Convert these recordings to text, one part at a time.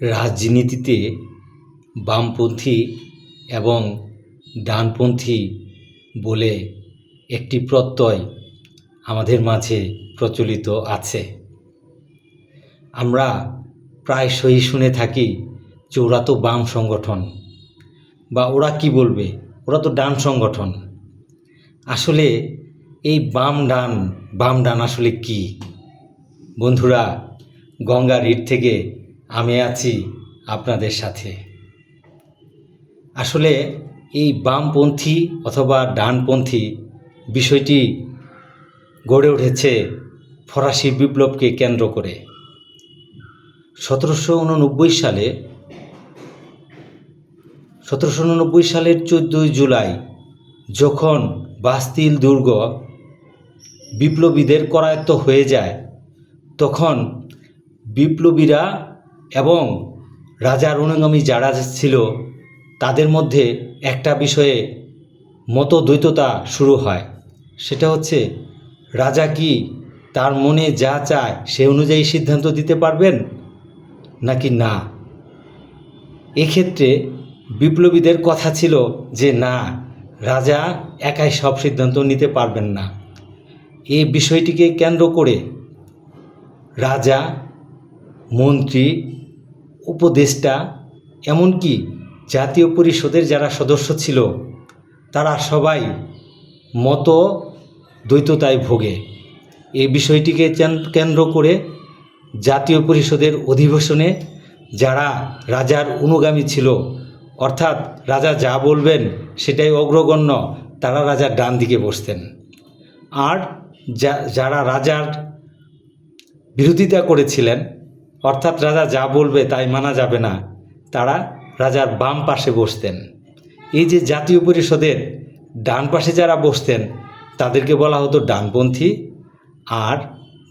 রাজনীতিতে বামপন্থী এবং ডানপন্থী বলে একটি প্রত্যয় আমাদের মাঝে প্রচলিত আছে। আমরা প্রায়শই শুনে থাকি যে ওরা তো বাম সংগঠন। বা ওরা কি বলবে? ওরা তো ডান সংগঠন। আসলে এই বাম ডান বাম ডান আসলে কি? বন্ধুরা, গঙ্গার ইট থেকে আমি আছি আপনাদের সাথে। আসলে এই বামপন্থী অথবা ডানপন্থী বিষয়টি গড়ে উঠেছে ফরাসি বিপ্লবকে কেন্দ্র করে। সতেরোশো উননব্বই সালে, সতেরোশো উননব্বই সালের চোদ্দোই জুলাই যখন বাস্তিল দুর্গ বিপ্লবীদের করায়ত্ত হয়ে যায়, তখন বিপ্লবীরা এবং রাজার অনুগামী যারা ছিল, তাদের মধ্যে একটা বিষয়ে মতদ্বৈততা শুরু হয়। সেটা হচ্ছে, রাজা কি তার মনে যা চায় সে অনুযায়ী সিদ্ধান্ত দিতে পারবেন, নাকি না? এক্ষেত্রে বিপ্লবীদের কথা ছিল যে, না, রাজা একাই সব সিদ্ধান্ত নিতে পারবেন না। এই বিষয়টিকে কেন্দ্র করে রাজা মন্ত্রী, উপদেষ্টা, এমনকি জাতীয় পরিষদের যারা সদস্য ছিল, তারা সবাই মত দ্বৈততায় ভোগে। এই বিষয়টিকে কেন্দ্র করে জাতীয় পরিষদের অধিবেশনে যারা রাজার অনুগামী ছিল, অর্থাৎ রাজা যা বলবেন সেটাই অগ্রগণ্য, তারা রাজার ডান দিকে বসতেন। আর যারা রাজার বিরোধিতা করেছিলেন অর্থাৎ রাজা যা বলবে তাই মানা যাবে না। তারা রাজার বাম পাশে বসতেন। এই যে জাতীয় পরিষদের ডান পাশে যারা বসতেন, তাদেরকে বলা হতো ডানপন্থী। আর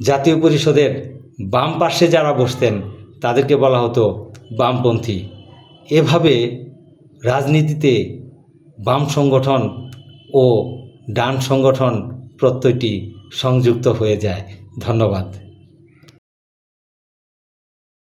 জাতীয় পরিষদের বাম পাশে যারা বসতেন, তাদেরকে বলা হতো বামপন্থী। এভাবে রাজনীতিতে বাম সংগঠন ও ডান সংগঠন প্রত্যয়টি সংযুক্ত হয়ে যায়। ধন্যবাদ।